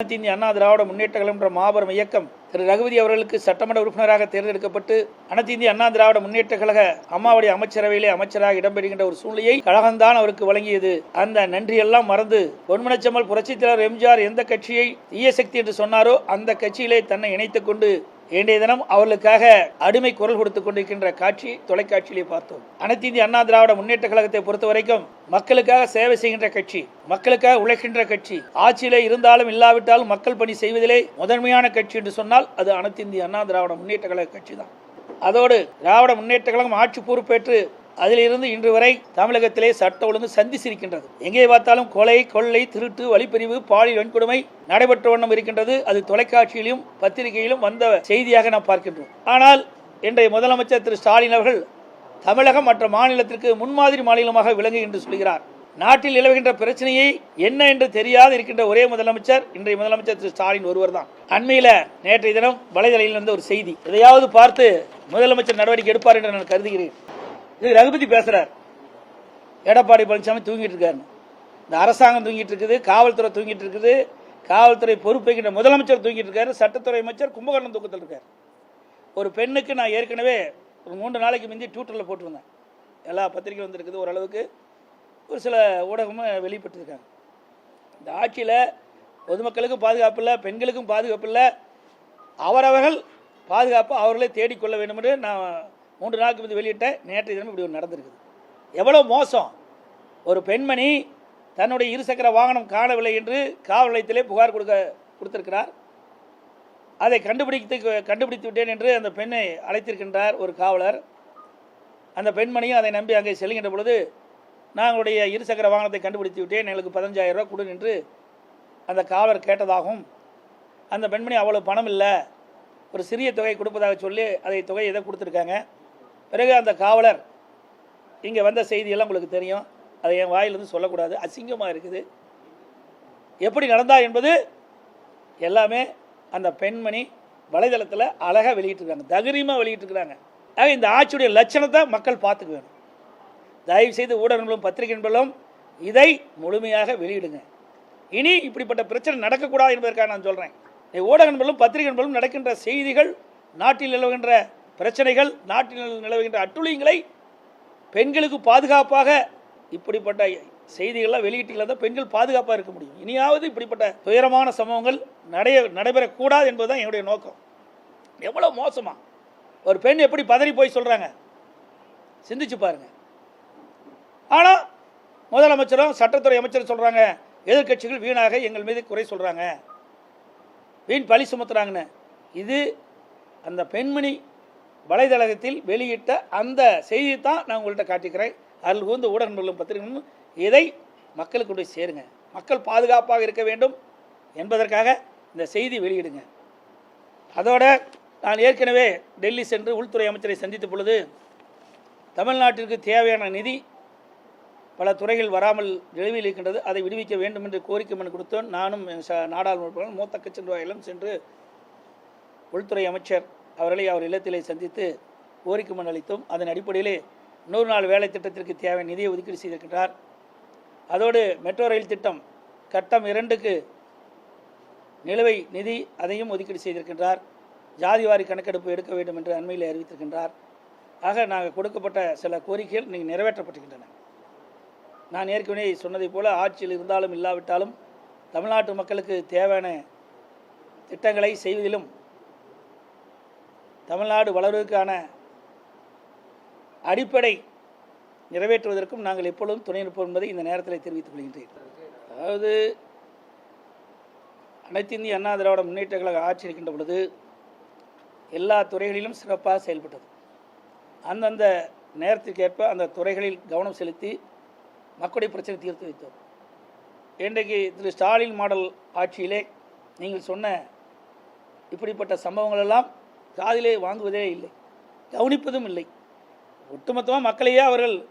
அனைத்து இந்திய அண்ணா திராவிட முன்னேற்ற கழகம் என்ற மாபெரும் இயக்கம் திரு ரகுபதி அவர்களுக்கு சட்டமன்ற உறுப்பினராக தேர்ந்தெடுக்கப்பட்டு அனைத்து இந்திய அண்ணா திராவிட முன்னேற்ற கழக அம்மாவுடைய அமைச்சரவையிலே அமைச்சராக இடம்பெறுகின்ற ஒரு சூழ்நிலையை கழகம்தான் அவருக்கு வழங்கியது. அந்த நன்றியெல்லாம் மறந்து பொன்மனச்சம்மல் புரட்சித் தலைவர் எம்ஜிஆர் எந்த கட்சியை தீய என்று சொன்னாரோ அந்த கட்சியிலே தன்னை இணைத்துக் கொண்டு இன்றைய தினம் அவர்களுக்காக அடிமை குரல் கொடுத்துக் கொண்டிருக்கின்ற காட்சி தொலைக்காட்சியிலே பார்த்தோம். அனைத்து இந்திய அண்ணா திராவிட முன்னேற்ற கழகத்தை பொறுத்த வரைக்கும் மக்களுக்காக சேவை செய்கின்ற கட்சி மக்களுக்காக உழைக்கின்ற கட்சி ஆட்சியிலே இருந்தாலும் இல்லாவிட்டாலும் மக்கள் பணி செய்வதிலே முதன்மையான கட்சி என்று சொன்னால் அது அனைத்து இந்திய அண்ணா திராவிட முன்னேற்ற கழக கட்சி தான் அதோடு திராவிட முன்னேற்ற கழகம் ஆட்சி பொறுப்பேற்று அதிலிருந்து இன்று வரை தமிழகத்திலே சட்ட ஒழுங்கு சந்திச்சிருக்கின்றது. எங்கே பார்த்தாலும் கொலை கொள்ளை திருட்டு வழிப்பறிவு பாலியல் வன்கொடுமை நடைபெற்ற வண்ணம் இருக்கின்றது. அது தொலைக்காட்சியிலும் பத்திரிகையிலும் வந்த செய்தியாக நாம் பார்க்கின்றோம். ஆனால் இன்றைய முதலமைச்சர் திரு ஸ்டாலின் அவர்கள் தமிழகம் மற்ற மாநிலத்திற்கு முன்மாதிரி மாநிலமாக விளங்கு என்று சொல்கிறார். நாட்டில் நிலவுகின்ற பிரச்சனையை என்ன என்று தெரியாது இருக்கின்ற ஒரே முதலமைச்சர் இன்றைய முதலமைச்சர் திரு ஸ்டாலின் ஒருவர் தான். அண்மையில் நேற்றைய தினம் வலைதளையில் இருந்த ஒரு செய்தி. எதையாவது பார்த்து முதலமைச்சர் நடவடிக்கை எடுப்பார் என்று நான் கருதுகிறேன். இது ரகுபதி பேசுறாரு. எடப்பாடி பழனிசாமி தூங்கிட்டு இருக்காரு இந்த அரசாங்கம் தூங்கிட்டு இருக்குது காவல்துறை தூங்கிட்டு இருக்குது காவல்துறை பொறுப்பேற்கின்ற முதலமைச்சர் தூங்கிட்டு இருக்காரு சட்டத்துறை அமைச்சர் கும்பகர்ணம் தூக்கத்தில் இருக்கார். ஒரு பெண்ணுக்கு நான் ஏற்கனவே ஒரு மூன்று நாளைக்கு முந்தி ட்விட்டரில் போட்டிருந்தேன். எல்லா பத்திரிகையும் வந்திருக்குது ஓரளவுக்கு. ஒரு சில ஊடகமும் வெளிப்பட்டிருக்காங்க. இந்த ஆட்சியில் பொதுமக்களுக்கும் பாதுகாப்பு இல்லை பெண்களுக்கும் பாதுகாப்பு இல்லை. அவரவர்கள் பாதுகாப்பு அவர்களே தேடிக்கொள்ள வேண்டும் என்று நான் மூன்று நாளுக்கு முந்தைய வெளியிட்ட நேற்றைய தினம் இப்படி ஒன்று நடந்திருக்குது. எவ்வளோ மோசம். ஒரு பெண்மணி தன்னுடைய இருசக்கர வாகனம் காணவில்லை என்று காவல் நிலையத்திலே புகார் கொடுக்க கொடுத்திருக்கிறார். அதை கண்டுபிடித்து கண்டுபிடித்து விட்டேன் என்று அந்த பெண்ணை அழைத்திருக்கின்றார் ஒரு காவலர். அந்த பெண்மணியும் அதை நம்பி அங்கே செல்கின்ற பொழுது நாங்களுடைய இருசக்கர வாகனத்தை கண்டுபிடித்து விட்டேன். எங்களுக்கு பதினஞ்சாயிரம் ரூபா கொடு என்று அந்த காவலர் கேட்டதாகவும் அந்த பெண்மணி அவ்வளோ பணம் இல்லை. ஒரு சிறிய தொகை கொடுப்பதாக சொல்லி அதை தொகை எதை கொடுத்துருக்காங்க. பிறகு அந்த காவலர் இங்கே வந்த செய்தியெல்லாம் உங்களுக்கு தெரியும். அதை என் வாயிலிருந்து சொல்லக்கூடாது. அசிங்கமாக இருக்குது. எப்படி நடந்தா என்பது எல்லாமே அந்த பெண்மணி வலைதளத்தில் அழகாக வெளியிட்டிருக்காங்க. தகரியமாக வெளியிட்டிருக்கிறாங்க. ஆக இந்த ஆட்சியுடைய லட்சணத்தை மக்கள் பார்த்துக்க வேணும் தயவு செய்து ஊடகங்களும் பத்திரிகை நண்பர்களும் இதை முழுமையாக வெளியிடுங்க. இனி இப்படிப்பட்ட பிரச்சனை நடக்கக்கூடாது என்பதற்காக நான் சொல்கிறேன் ஊடக நண்பர்களும் பத்திரிகை நண்பர்களும் நடக்கின்ற செய்திகள் நாட்டில் நிலவுகின்ற பிரச்சனைகள் நாட்டில் நிலவுகின்ற அட்டுழியங்களை பெண்களுக்கு பாதுகாப்பாக இப்படிப்பட்ட செய்திகள்லாம் வெளியிட்டீங்களா தான் பெண்கள் பாதுகாப்பாக இருக்க முடியும். இனியாவது இப்படிப்பட்ட துயரமான சம்பவங்கள் நடைய நடைபெறக்கூடாது என்பது தான் என்னுடைய நோக்கம். எவ்வளோ மோசமாக ஒரு பெண் எப்படி பதறி போய் சொல்கிறாங்க சிந்திச்சு பாருங்க. ஆனால் முதலமைச்சரும் சட்டத்துறை அமைச்சரும் சொல்கிறாங்க எதிர்க்கட்சிகள் வீணாக எங்கள் மீது குறை சொல்கிறாங்க வீண் பழி சுமத்துறாங்கன்னு. இது அந்த பெண்மணி வலைதளத்தில் வெளியிட்ட அந்த செய்தி தான் நான் உங்கள்கிட்ட காட்டிக்கிறேன். அதில் கூர்ந்த ஊடகங்களும் பத்திரிகைகளும் இதை மக்களுக்கு கொண்டு போய் சேருங்க. மக்கள் பாதுகாப்பாக இருக்க வேண்டும் என்பதற்காக இந்த செய்தி வெளியிடுங்க. அதோட நான் ஏற்கனவே டெல்லி சென்று உள்துறை அமைச்சரை சந்தித்த பொழுது தமிழ்நாட்டிற்கு தேவையான நிதி பல துறைகள் வராமல் நிலவில் இருக்கின்றது. அதை விடுவிக்க வேண்டும் என்று கோரிக்கை மனு கொடுத்தோம். நானும் நாடாளுமன்ற மூத்த கட்சி நிர்வாகிகளும் சென்று உள்துறை அமைச்சர் அவர்களை அவர் இல்லத்திலே சந்தித்து கோரிக்கை மனு அளித்தும் அதன் அடிப்படையிலே நூறு நாள் வேலை திட்டத்திற்கு தேவையான நிதியை ஒதுக்கீடு செய்திருக்கின்றார். அதோடு மெட்ரோ ரயில் திட்டம் கட்டம் இரண்டுக்கு நிலுவை நிதி அதையும் ஒதுக்கீடு செய்திருக்கின்றார். ஜாதிவாரி கணக்கெடுப்பு எடுக்க வேண்டும் என்று அண்மையில் அறிவித்திருக்கின்றார். ஆக நாங்கள் கொடுக்கப்பட்ட சில கோரிக்கைகள் நீங்கள் நிறைவேற்றப்பட்டிருக்கின்றன. நான் ஏற்கனவே சொன்னதைப் போல ஆட்சியில் இருந்தாலும் இல்லாவிட்டாலும் தமிழ்நாட்டு மக்களுக்கு தேவையான திட்டங்களை செய்வதிலும் தமிழ்நாடு வளர்வதற்கான அடிப்படை நிறைவேற்றுவதற்கும் நாங்கள் எப்பொழுதும் துணை நிற்போம் என்பதை இந்த நேரத்தில் தெரிவித்துக் கொள்கின்றேன். அதாவது அனைத்து இந்திய அண்ணா திராவிட முன்னேற்ற கழக ஆட்சி இருக்கின்ற பொழுது எல்லா துறைகளிலும் சிறப்பாக செயல்பட்டது. அந்தந்த நேரத்திற்கேற்ப அந்த துறைகளில் கவனம் செலுத்தி மக்களுடைய பிரச்சனை தீர்த்து வைத்தோம். இன்றைக்கு திரு ஸ்டாலின் மாடல் ஆட்சியிலே நீங்கள் சொன்ன இப்படிப்பட்ட சம்பவங்களெல்லாம் காதிலே வாங்குவதே இல்லை. கவனிப்பதும் இல்லை. ஒட்டுமொத்தமாக மக்களையே அவர்கள்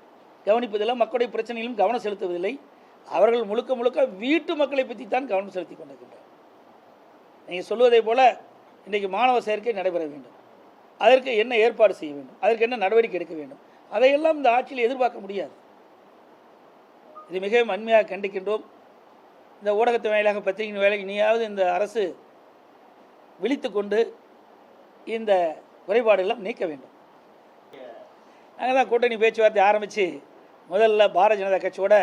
கவனிப்பதில்லை. மக்களுடைய பிரச்சனையிலும் கவனம் செலுத்துவதில்லை. அவர்கள் முழுக்க முழுக்க வீட்டு மக்களை பற்றி தான் கவனம் செலுத்தி கொண்டிருக்கின்றனர் நீங்கள் சொல்வதை போல இன்றைக்கு மாணவ சேர்க்கை நடைபெற வேண்டும். அதற்கு என்ன ஏற்பாடு செய்ய வேண்டும்? அதற்கு என்ன நடவடிக்கை எடுக்க வேண்டும்? அதையெல்லாம் இந்த ஆட்சியில் எதிர்பார்க்க முடியாது. இது மிகவும் அண்மையாக கண்டிக்கின்றோம். இந்த ஊடகத்தின் வாயிலாக பத்திரிகையின் வேலை இனியாவது இந்த அரசு விழித்து கொண்டு இந்த குறைபாடுகளை நீக்க வேண்டும். நாங்கள் தான் கூட்டணி பேச்சுவார்த்தை ஆரம்பித்து முதல்ல பாரதிய ஜனதா கட்சியோட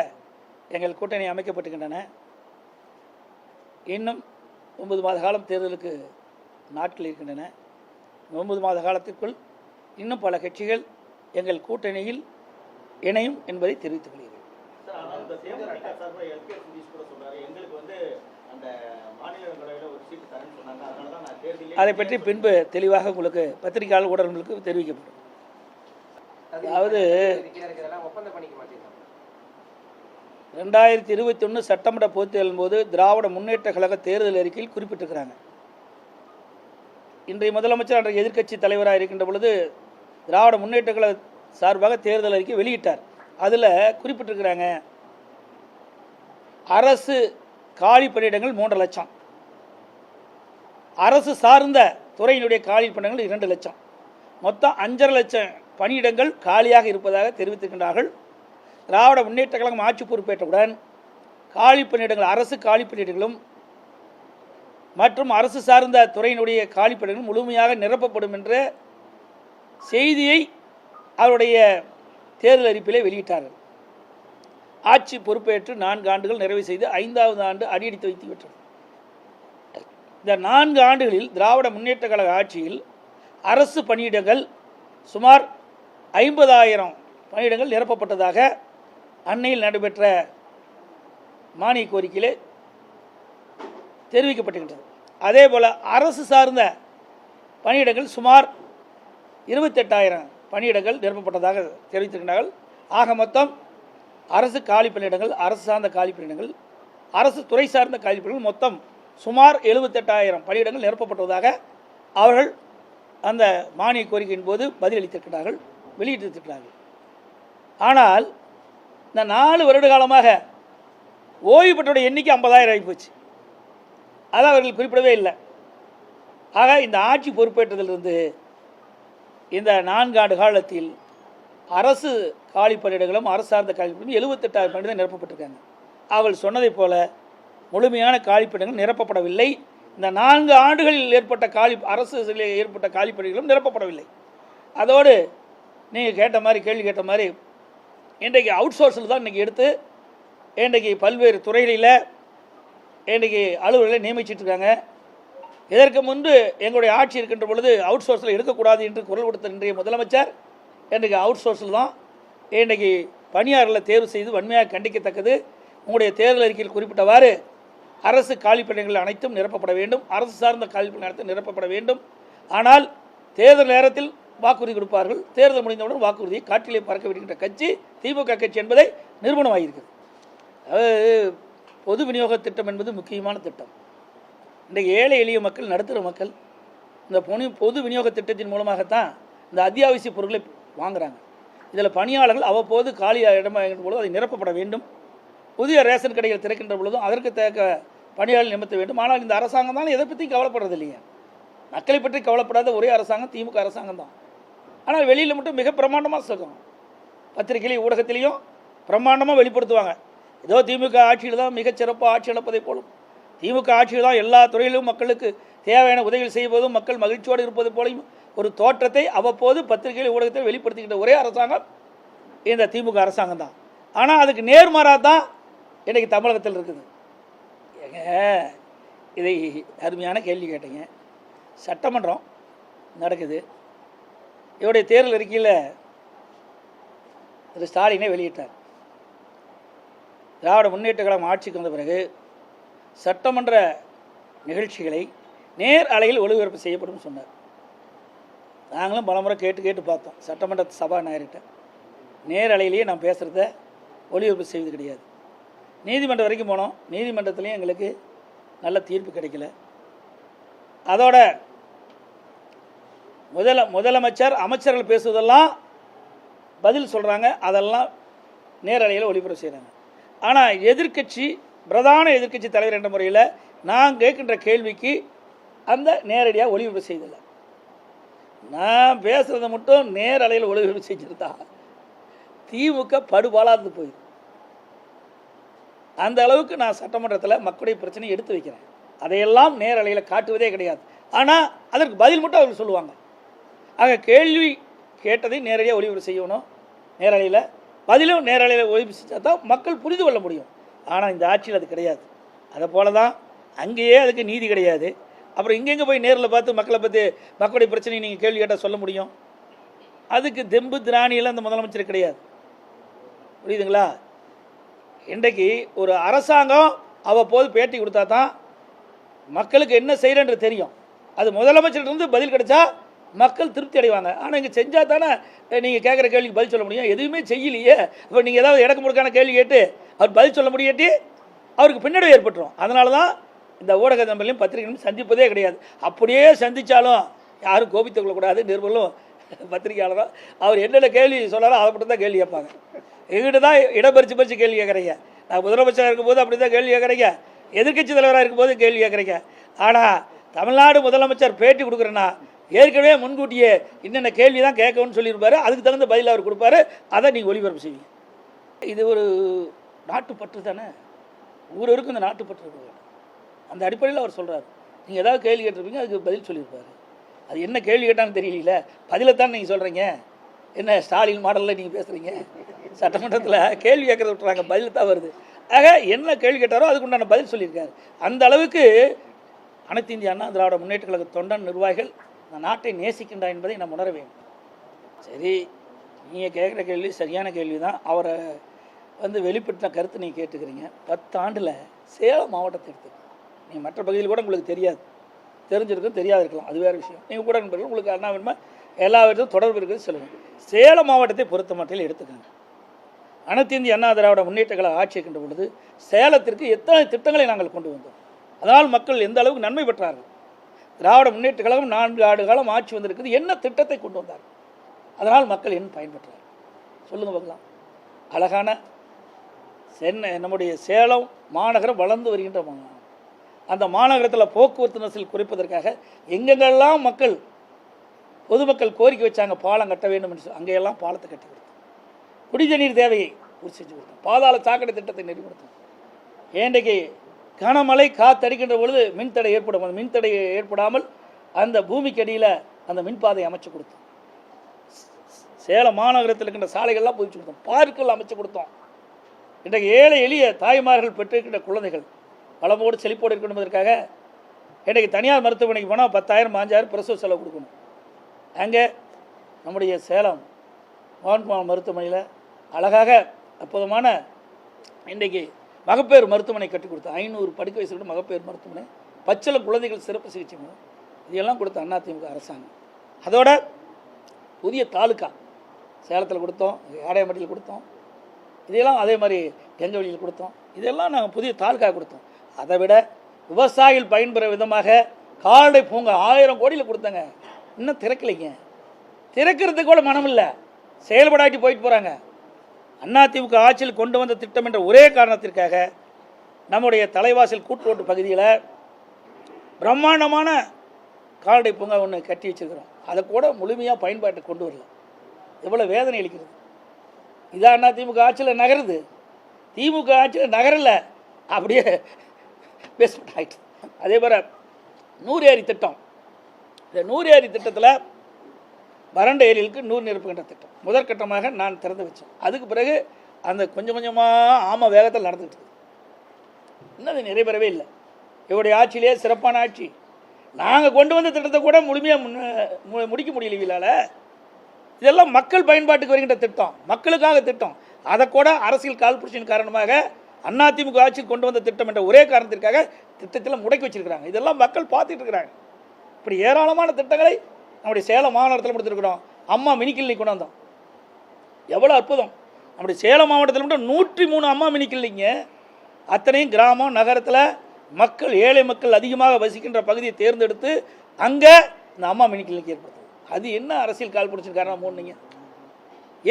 எங்கள் கூட்டணி அமைக்கப்பட்டுகின்றன இன்னும் ஒன்பது மாத காலம் தேர்தலுக்கு நாட்கள் இருக்கின்றன. ஒன்பது மாத காலத்திற்குள் இன்னும் பல கட்சிகள் எங்கள் கூட்டணியில் இணையும் என்பதை தெரிவித்துக் கொள்கிறேன். அதை பற்றி பின்பு தெளிவாக உங்களுக்கு பத்திரிகையாளர் ஊடகங்களுக்கு தெரிவிக்கப்படும். அதாவது ரெண்டாயிரத்தி இருபத்தி ஒன்று சட்டமன்ற பொதுத் தேர்தலின் போது திராவிட முன்னேற்ற கழக தேர்தல் அறிக்கையில் குறிப்பிட்டிருக்கிறாங்க. இன்றைய முதலமைச்சர் அன்றைய எதிர்க்கட்சி தலைவராக இருக்கின்ற பொழுது திராவிட முன்னேற்ற கழக சார்பாக தேர்தல் அறிக்கை வெளியிட்டார். அதில் குறிப்பிட்டிருக்கிறாங்க அரசு காலி பணியிடங்கள் மூன்று லட்சம். அரசு சார்ந்த துறையினுடைய காலி பணியிடங்கள் இரண்டு லட்சம். மொத்தம் அஞ்சரை லட்சம் பணியிடங்கள் காலியாக இருப்பதாக தெரிவித்திருக்கின்றார்கள். திராவிட முன்னேற்ற கழகம் ஆட்சி பொறுப்பேற்றவுடன் காலி பணியிடங்கள் அரசு காலி பணியிடங்களும் மற்றும் அரசு சார்ந்த துறையினுடைய காலி பணியிடங்கள் முழுமையாக நிரப்பப்படும் என்ற செய்தியை அவருடைய தேர்தல் அறிப்பிலே வெளியிட்டார்கள். ஆட்சி பொறுப்பேற்று நான்கு ஆண்டுகள் நிறைவு செய்து ஐந்தாவது ஆண்டு அடியெடுத்து வைத்து விட்டது. இந்த நான்கு ஆண்டுகளில் திராவிட முன்னேற்ற கழக ஆட்சியில் அரசு பணியிடங்கள் சுமார் ஐம்பதாயிரம் பணியிடங்கள் நிரப்பப்பட்டதாக அன்னையில் நடைபெற்ற மானிய கோரிக்கையிலே தெரிவிக்கப்பட்டுகின்றது அதே போல் அரசு சார்ந்த பணியிடங்கள் சுமார் இருபத்தெட்டாயிரம் பணியிடங்கள் நிரப்பப்பட்டதாக தெரிவித்திருக்கிறார்கள். ஆக மொத்தம் அரசு காலி பணியிடங்கள் அரசு சார்ந்த காலி பணியிடங்கள் அரசு துறை சார்ந்த காலி பணியிடங்கள் மொத்தம் சுமார் எழுபத்தெட்டாயிரம் பணியிடங்கள் நிரப்பப்பட்டதாக அவர்கள் அந்த மானிய கோரிக்கையின் போது பதிலளித்திருக்கிறார்கள் வெளியிட்டிருக்கிறார்கள். ஆனால் இந்த நாலு வருட காலமாக ஓய்வு பெற்றோட எண்ணிக்கை ஐம்பதாயிரம் ஆகிப்போச்சு அதை அவர்கள் குறிப்பிடவே இல்லை. ஆக இந்த ஆட்சி பொறுப்பேற்றதிலிருந்து இந்த நான்காண்டு காலத்தில் அரசு காலி பணியிடங்களும் அரசு சார்ந்த காலி பணியிடம் எழுபத்தெட்டாயிரம் பணியிடம் நிரப்பப்பட்டிருக்காங்க. அவள் சொன்னதைப் போல முழுமையான காலிப்பணிகள் நிரப்பப்படவில்லை. இந்த நான்கு ஆண்டுகளில் ஏற்பட்ட காலி அரசு ஏற்பட்ட காலிப்பணிகளும் நிரப்பப்படவில்லை. அதோடு நீங்கள் கேட்ட மாதிரி கேள்வி கேட்ட மாதிரி இன்றைக்கு அவுட் சோர்ஸில் தான் இன்றைக்கி எடுத்து இன்றைக்கு பல்வேறு துறைகளில் இன்றைக்கி அலுவலர்களை நியமிச்சிட்ருக்காங்க இதற்கு முன்பு எங்களுடைய ஆட்சி இருக்கின்ற பொழுது அவுட் சோர்ஸில் எடுக்கக்கூடாது என்று குரல் கொடுத்த இன்றைய முதலமைச்சர் இன்றைக்கு அவுட் சோர்ஸில் தான் இன்றைக்கி பணியாளர்களை தேர்வு செய்து வன்மையாக கண்டிக்கத்தக்கது. உங்களுடைய தேர்தல் அறிக்கையில் குறிப்பிட்டவாறு அரசு காலிப்பணிகள் அனைத்தும் நிரப்பப்பட வேண்டும். அரசு சார்ந்த காலிப்பணி அனைத்தும் நிரப்பப்பட வேண்டும். ஆனால் தேர்தல் நேரத்தில் வாக்குறுதி கொடுப்பார்கள். தேர்தல் முடிந்தவுடன் வாக்குறுதியை காற்றிலே பறக்க விடுகின்ற கட்சி திமுக கட்சி என்பதை நிறுவனமாகியிருக்கிறது அதாவது பொது விநியோக திட்டம் என்பது முக்கியமான திட்டம். இன்றைக்கு ஏழை எளிய மக்கள் நடுத்தர மக்கள் இந்த பொனி பொது விநியோக திட்டத்தின் மூலமாகத்தான் இந்த அத்தியாவசிய பொருட்களை வாங்குகிறாங்க இதில் பணியாளர்கள் அவ்வப்போது காலியாக இடமாகின்ற பொழுது அதை நிரப்பப்பட வேண்டும். புதிய ரேஷன் கடைகள் திறக்கின்ற பொழுதும் அதற்கு தேக்க பணியாளர்கள் நிமித்த வேண்டும். ஆனால் இந்த அரசாங்கம் தான் எதை பற்றியும் கவலைப்படுறது இல்லையா மக்களை பற்றி கவலைப்படாத ஒரே அரசாங்கம் திமுக அரசாங்கம் தான். ஆனால் வெளியில் மட்டும் மிக பிரமாண்டமாக சொல்லுவாங்க பத்திரிகையிலையும் ஊடகத்திலையும் பிரம்மாண்டமாக வெளிப்படுத்துவாங்க. ஏதோ திமுக ஆட்சியில் தான் மிகச்சிறப்பாக ஆட்சி அளிப்பதை போலும். திமுக ஆட்சியில் தான் எல்லா துறையிலும் மக்களுக்கு தேவையான உதவிகள் செய்வதும் மக்கள் மகிழ்ச்சியோடு இருப்பது போலையும் ஒரு தோற்றத்தை அவ்வப்போது பத்திரிகையில் ஊடகத்தில் வெளிப்படுத்திக்கிட்ட ஒரே அரசாங்கம் இந்த திமுக அரசாங்கம் தான். ஆனால் அதுக்கு நேர்மாறாக தான் இன்றைக்கி தமிழகத்தில் இருக்குது. ஏங்க இதை அருமையான கேள்வி கேட்டீங்க. சட்டமன்றம் நடக்குது. இவருடைய தேர்தல் அறிக்கையில் திரு ஸ்டாலினை வெளியிட்டார். திராவிட முன்னேற்ற கழகம் ஆட்சிக்கு வந்த பிறகு சட்டமன்ற நிகழ்ச்சிகளை நேர் அலையில் ஒளிபரப்பு செய்யப்படும் சொன்னார். நாங்களும் பலமுறை கேட்டு கேட்டு பார்த்தோம். சட்டமன்ற சபாநாயகர்கிட்ட. நேரலையிலேயே நான் பேசுகிறத ஒளிபரப்பு செய்வது கிடையாது. நீதிமன்றம் வரைக்கும் போனோம். நீதிமன்றத்துலேயும் எங்களுக்கு நல்ல தீர்ப்பு கிடைக்கல. அதோட முதல முதலமைச்சர் அமைச்சர்கள் பேசுவதெல்லாம் பதில் சொல்கிறாங்க அதெல்லாம் நேரலையில் ஒளிபரப்பு செய்கிறாங்க ஆனால் எதிர்க்கட்சி பிரதான எதிர்க்கட்சி தலைவர் என்ற முறையில் நான் கேட்கின்ற கேள்விக்கு அந்த நேரடியாக ஒளிபரப்பு செய்தில்லை நான் பேசுகிறத மட்டும் நேரலையில் ஒளிபரப்பு செஞ்சுருந்தா திமுக படுபாலாந்து போயிடும் அந்த அளவுக்கு நான் சட்டமன்றத்தில் மக்களுடைய பிரச்சனையை எடுத்து வைக்கிறேன். அதையெல்லாம் நேரலையில் காட்டுவதே கிடையாது. ஆனால் அதற்கு பதில் மட்டும் அவர்கள் சொல்லுவாங்க. ஆக கேள்வி கேட்டதை நேரடியாக ஒளிபரப்பு செய்யணும். நேரலையில் பதிலும் நேரலையில் ஒளிபரப்பு செஞ்சால் தான் மக்கள் புரிந்து கொள்ள முடியும். ஆனால் இந்த ஆட்சியில் அது கிடையாது. அதை போல தான் அங்கேயே அதுக்கு நீதி கிடையாது. அப்புறம் இங்கெங்கே போய் நேரில் பார்த்து மக்களை பற்றி மக்களுடைய பிரச்சனையை நீங்கள் கேள்வி கேட்டால் சொல்ல முடியும்? அதுக்கு தெம்பு திராணியெல்லாம் அந்த முதலமைச்சர் கிடையாது. புரியுதுங்களா? இன்றைக்கு ஒரு அரசாங்கம் அவ்வப்போது பேட்டி கொடுத்தா தான் மக்களுக்கு என்ன செய்கிறன்ற தெரியும். அது முதலமைச்சர்கிட்ட பதில் கிடைச்சா மக்கள் திருப்தி அடைவாங்க. ஆனால் இங்கே செஞ்சால் தானே நீங்கள் கேட்குற கேள்விக்கு பதில் சொல்ல முடியும். எதுவுமே செய்யலையே. இப்போ நீங்கள் ஏதாவது இடக்கு முடுக்கான கேள்வி கேட்டு அவர் பதில் சொல்ல முடியாட்டி அவருக்கு பின்னடைவு ஏற்பட்டுரும். அதனால தான் இந்த ஊடக நம்பர்லையும் பத்திரிகையும் சந்திப்பதே கிடையாது. அப்படியே சந்தித்தாலும் யாரும் கோபித்துக் கொள்ளக்கூடாது. நிருபர்களும் பத்திரிகையாளரும். அவர் என்னென்ன கேள்வி சொன்னாரோ அதை மட்டும் தான் கேள்வி கேட்பாங்க. எங்கிட்ட தான் இடப்பறிச்சு பறிச்சு கேள்வி கேட்குறீங்க. நான் முதலமைச்சராக இருக்கும்போது அப்படி தான் கேள்வி கேட்குறீங்க. எதிர்க்கட்சி தலைவராக இருக்கும்போது கேள்வி கேட்குறீங்க. ஆனால் தமிழ்நாடு முதலமைச்சர் பேட்டி கொடுக்குறேன்னா ஏற்கனவே முன்கூட்டியே என்னென்ன கேள்வி தான் கேட்கணும்னு சொல்லியிருப்பாரு. அதுக்கு தகுந்த பதில் அவர் கொடுப்பாரு. அதை நீங்கள் ஒளிபரப்பு செய்வீங்க. இது ஒரு நாட்டுப்பற்று தானே? ஊரவருக்கும் இந்த நாட்டுப்பற்று இருக்கு. அந்த அடிப்படையில் அவர் சொல்கிறார் நீங்கள் ஏதாவது கேள்வி கேட்டிருப்பீங்க அதுக்கு பதில் சொல்லியிருப்பார். அது என்ன கேள்வி கேட்டான்னு தெரியல பதிலைத்தான் நீங்கள் சொல்கிறீங்க என்ன ஸ்டாலின் மாடலில் நீங்கள் பேசுகிறீங்க சட்டமன்றத்தில் கேள்வி கேட்கறத விட்டுறாங்க பதில் தான் வருது. ஆக என்ன கேள்வி கேட்டாரோ அதுக்கு உண்டான பதில் சொல்லியிருக்காரு. அந்த அளவுக்கு அனைத்து இந்திய அண்ணா திராவிட முன்னேற்ற கழக தொண்டன் நிர்வாகிகள் இந்த நாட்டை நேசிக்கின்றா என்பதை நாம் உணர வேண்டும். சரி நீங்கள் கேட்குற கேள்வி சரியான கேள்வி தான். அவரை வந்து வெளிப்படுத்தின கருத்து நீங்கள் கேட்டுக்கிறீங்க. பத்து ஆண்டில் சேலம் மாவட்டத்தை எடுத்து நீங்கள் மற்ற பகுதியில் கூட உங்களுக்கு தெரியாது. தெரிஞ்சிருக்கும் தெரியாது இருக்கலாம் அது வேறு விஷயம். நீங்கள் கூட நண்பர்கள் உங்களுக்கு அண்ணா வேணுமா? எல்லா தொடர்பு இருக்குது சொல்லுங்கள் சேலம் மாவட்டத்தை பொறுத்த மட்டில் எடுத்துக்கோங்க. அனைத்து இந்திய அண்ணா திராவிட முன்னேற்ற கழக ஆட்சி இருக்கின்ற பொழுது சேலத்திற்கு எத்தனை திட்டங்களை நாங்கள் கொண்டு வந்தோம்? அதனால் மக்கள் எந்த அளவுக்கு நன்மை பெற்றார்கள்? திராவிட முன்னேற்ற கழகம் நான்கு ஆண்டு காலம் ஆட்சி வந்திருக்குது. என்ன திட்டத்தை கொண்டு வந்தார்கள் அதனால் மக்கள் என்ன பயன்பெற்றார் சொல்லுங்கள் பார்க்கலாம். அழகான சென்னை நம்முடைய சேலம் மாநகரம் வளர்ந்து வருகின்ற அந்த மாநகரத்தில் போக்குவரத்து நெரிசல் குறைப்பதற்காக எங்கெங்கெல்லாம் மக்கள் பொதுமக்கள் கோரிக்கை வச்சாங்க பாலம் கட்ட வேண்டும் என்று சொல்லி அங்கேயெல்லாம் பாலத்தை கட்டி கொடுத்தோம். குடிநீர் தேவையை பூர்த்தி செஞ்சு கொடுத்தோம். பாதாள சாக்கடை திட்டத்தை நெறிப்படுத்தோம் ஏண்டைக்கு கனமழை காத்தடிக்கின்ற பொழுது மின்தடை ஏற்படும். அந்த மின்தடை ஏற்படாமல் அந்த பூமிக்கு அடியில் அந்த மின்பாதை அமைச்சு கொடுத்தோம். சேலம் மாநகரத்தில் இருக்கின்ற சாலைகள்லாம் புதிச்சு கொடுத்தோம். பார்க்குகள் அமைச்சு கொடுத்தோம். இன்றைக்கு ஏழை எளிய தாய்மார்கள் பெற்றிருக்கின்ற குழந்தைகள் வளமோடு செழிப்போடு இருக்கணும் என்பதற்காக இன்றைக்கு தனியார் மருத்துவமனைக்கு போனால் பத்தாயிரம் பாஞ்சாயிரம் பிரசவ செலவு கொடுக்கணும். அங்கே நம்முடைய சேலம் மோகன்குமார் மருத்துவமனையில் அழகாக அற்புதமான இன்றைக்கு மகப்பேறு மருத்துவமனை கட்டி கொடுத்தோம் ஐநூறு படுக்கை வயசு கூட மகப்பேறு மருத்துவமனை பச்சில குழந்தைகள் சிறப்பு சிகிச்சை மூலம் இதெல்லாம் கொடுத்த அதிமுக அரசாங்கம். அதோட புதிய தாலுக்கா சேலத்தில் கொடுத்தோம் ஆடையம்பட்டியில் கொடுத்தோம். இதெல்லாம் அதே மாதிரி கெஞ்சவழியில் கொடுத்தோம். இதெல்லாம் நாங்கள் புதிய தாலுக்கா கொடுத்தோம். அதை விட விவசாயிகள் பயன்பெற விதமாக கால்நடை பூங்கா ஆயிரம் கோடியில் கொடுத்தாங்க. இன்னும் திறக்கலைங்க. திறக்கிறதுக்கு கூட மனம் இல்லை செயல்படாட்டி போயிட்டு போகிறாங்க அதிமுக ஆட்சியில் கொண்டு வந்த திட்டம் என்ற ஒரே காரணத்திற்காக நம்முடைய தலைவாசல் கூட்டுரோட்டு பகுதியில் பிரம்மாண்டமான கால்நடை பூங்கா ஒன்று கட்டி வச்சிருக்கிறோம். அதை கூட முழுமையாக பயன்பாட்டை கொண்டு வரல. எவ்வளோ வேதனை அளிக்கிறது. இதான் திமுக ஆட்சியில் நகருது. திமுக ஆட்சியில் நகரலை. அப்படியே பேஸ்மெண்ட் ஆகிட்டு அதே போல் நூறு ஏரி திட்டம். இந்த நூறு ஏரி திட்டத்தில் வறண்ட ஏரிகளுக்கு நூறு நிரப்புகின்ற திட்டம். முதற்கட்டமாக நான் திறந்து வச்சேன். அதுக்கு பிறகு அந்த கொஞ்சம் கொஞ்சமாக ஆம வேகத்தில் நடந்துகிட்டு இன்னும் அது நிறைவேறவே இல்லை. இவருடைய ஆட்சியிலே சிறப்பான ஆட்சி. நாங்கள் கொண்டு வந்த திட்டத்தை கூட முழுமையாக முன்ன முடிக்க முடியல இதெல்லாம் மக்கள் பயன்பாட்டுக்கு வருகின்ற திட்டம். மக்களுக்காக திட்டம். அதை கூட அரசியல் கால்புரட்சியின் காரணமாக அதிமுக ஆட்சி கொண்டு வந்த திட்டம் என்ற ஒரே காரணத்திற்காக திட்டத்தில் முடக்கி வச்சிருக்கிறாங்க. இதெல்லாம் மக்கள் பார்த்துட்டு இருக்கிறாங்க. இப்படி ஏராளமான திட்டங்களை நம்முடைய சேலம் மாநகரத்தில் கொடுத்துருக்குறோம் அம்மா மினி கிளினிக் கொண்டு வந்தோம். எவ்வளோ அற்புதம். நம்முடைய சேலம் மாவட்டத்தில் மட்டும் நூற்றி மூணு அம்மா மினி கிளினிங்க அத்தனையும் கிராமம் நகரத்தில் மக்கள் ஏழை மக்கள் அதிகமாக வசிக்கின்ற பகுதியை தேர்ந்தெடுத்து அங்கே இந்த அம்மா மினி கிளினிக் ஏற்படுத்தும் அது என்ன அரசியல் கால் பிடிச்சிருக்காரு காரணம் மூணுங்க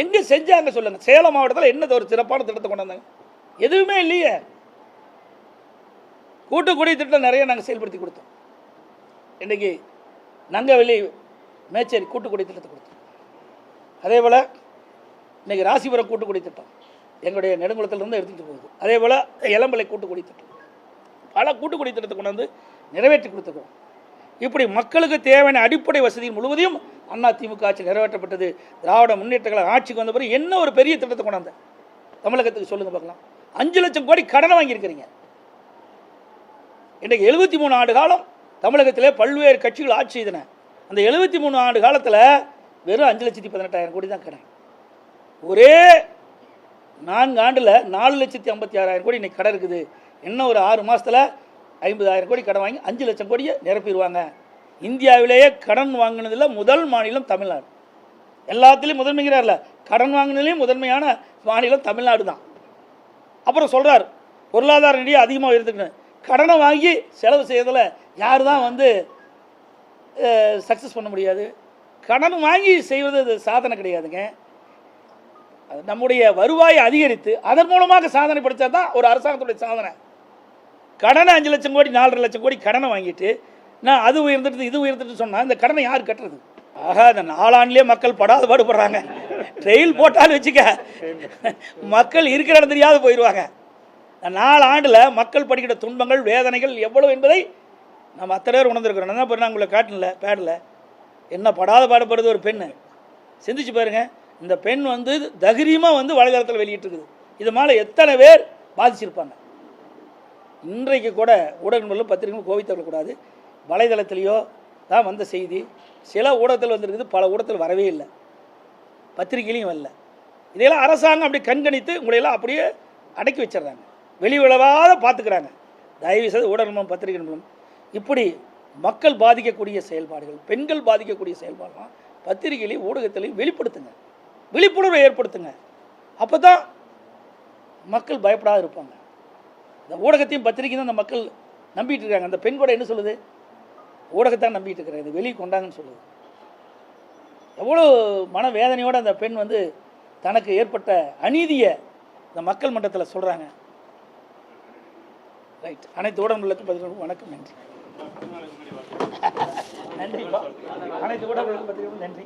எங்கே செஞ்சாங்க சொல்லுங்கள் சேலம் மாவட்டத்தில் என்ன ஒரு சிறப்பான திட்டத்தை கொண்டு வந்தாங்க? எதுவுமே இல்லையே. கூட்டுக்குடி திட்டம் நிறைய நாங்கள் செயல்படுத்தி கொடுத்தோம். இன்றைக்கி நங்கவெளி மேச்சேரி கூட்டுக்குடி திட்டத்தை கொடுத்தோம். அதே போல் இன்றைக்கி ராசிபுரம் கூட்டுக்குடி திட்டம் எங்களுடைய நெடுங்குளத்திலிருந்து எடுத்துகிட்டு போகுது. அதே போல் இளம்பலை கூட்டுக்குடி திட்டம். பல கூட்டுக்குடி திட்டத்தை கொண்டு வந்து நிறைவேற்றி கொடுத்துக்கிறோம் இப்படி மக்களுக்கு தேவையான அடிப்படை வசதி முழுவதையும் அண்ணா திமுக ஆட்சி நிறைவேற்றப்பட்டது. திராவிட முன்னேற்றங்களை ஆட்சிக்கு வந்த பிறகு என்ன ஒரு பெரிய திட்டத்தை கொண்டாந்த தமிழகத்துக்கு சொல்லுங்கள் பார்க்கலாம். அஞ்சு லட்சம் கோடி கடனை வாங்கியிருக்கிறீங்க. இன்றைக்கு எழுபத்தி மூணு ஆண்டு காலம் தமிழகத்திலே பல்வேறு கட்சிகள் ஆட்சி செய்தன. அந்த எழுபத்தி மூணு ஆண்டு காலத்தில் வெறும் அஞ்சு லட்சத்தி பதினெட்டாயிரம் கோடி தான் கடன் ஒரே நான்கு ஆண்டில் நாலு லட்சத்தி ஐம்பத்தி ஆறாயிரம் கோடி இன்றைக்கி கடன் இருக்குது. இன்னும் ஒரு ஆறு மாதத்தில் ஐம்பதாயிரம் கோடி கடன் வாங்கி அஞ்சு லட்சம் கோடியை நிரப்பிடுவாங்க. இந்தியாவிலேயே கடன் வாங்கினதில் முதல் மாநிலம் தமிழ்நாடு. எல்லாத்துலேயும் முதன்மைங்கிறார்ல. கடன் வாங்கினதுலேயும் முதன்மையான மாநிலம் தமிழ்நாடு தான். அப்புறம் சொல்கிறார் பொருளாதார நிலையை அதிகமாக இருந்துக்கணும் கடனை வாங்கி செலவு செய்யறதில் யார் தான் வந்து சக்ஸஸ் பண்ண முடியாது. கடன் வாங்கி செய்வது அது சாதனை கிடையாதுங்க. அது நம்முடைய வருவாயை அதிகரித்து அதன் மூலமாக சாதனை படித்தா தான் ஒரு அரசாங்கத்துடைய சாதனை. கடனை அஞ்சு லட்சம் கோடி நாலரை லட்சம் கோடி கடனை வாங்கிட்டு நான் அது உயர்ந்துட்டு இது உயர்ந்துட்டு சொன்னால் இந்த கடனை யார் கட்டுறது? ஆகா இந்த நாளாண்டுலேயே மக்கள் படாத பாடுபடுறாங்க. ட்ரெயில் போட்டாலும் வச்சுக்க. மக்கள் இருக்கிற இடம் தெரியாத போயிடுவாங்க நாலு ஆண்டில் மக்கள் படிக்கிற துன்பங்கள் வேதனைகள் எவ்வளவு என்பதை நம்ம அத்தனை பேர் உணர்ந்துருக்கிறோம். என்ன பண்ண உங்களை காட்டினல பேடில். என்ன படாத பாடுபடுறது ஒரு பெண்ணு. சிந்திச்சு பாருங்க. இந்த பெண் வந்து தகிரியமாக வந்து வலைதளத்தில் வெளியிட்டிருக்குது. இது மேலே எத்தனை பேர் பாதிச்சிருப்பாங்க. இன்றைக்கு கூட ஊடகங்களும் பத்திரிகைகளும் கோவித்தவிடக்கூடாது வலைதளத்திலேயோ தான் வந்த செய்தி. சில ஊடகத்தில் வந்திருக்குது பல ஊடகத்தில் வரவே இல்லை. பத்திரிகையிலையும் வரல. இதையெல்லாம் அரசாங்கம் அப்படி கண்கணித்து உங்களையெல்லாம் அப்படியே அடக்கி வச்சிடுறாங்க. வெளி விளவாத பார்த்துக்கிறாங்க. தயவு செய்து ஊடகம் பத்திரிகை மூலம் இப்படி மக்கள் பாதிக்கக்கூடிய செயல்பாடுகள் பெண்கள் பாதிக்கக்கூடிய செயல்பாடுலாம் பத்திரிகையிலையும் ஊடகத்திலையும் வெளிப்படுத்துங்க. விழிப்புணர்வை ஏற்படுத்துங்க. அப்போ தான் மக்கள் பயப்படாத இருப்பாங்க. இந்த ஊடகத்தையும் பத்திரிகையும் தான் அந்த மக்கள் நம்பிட்டு இருக்காங்க. அந்த பெண் கூட என்ன சொல்லுது? ஊடகத்தான் நம்பிட்டு இருக்கிறேன். இது வெளியே கொண்டாங்கன்னு சொல்லுது. எவ்வளோ மனவேதனையோடு அந்த பெண் வந்து தனக்கு ஏற்பட்ட அநீதியை இந்த மக்கள் மன்றத்தில் சொல்கிறாங்க ரைட். அனைத்து ஊடகங்களுக்கும் பதிவு வணக்கம். நன்றி. நன்றி. அனைத்து ஊடகங்களுக்கும் பதிவு நன்றி.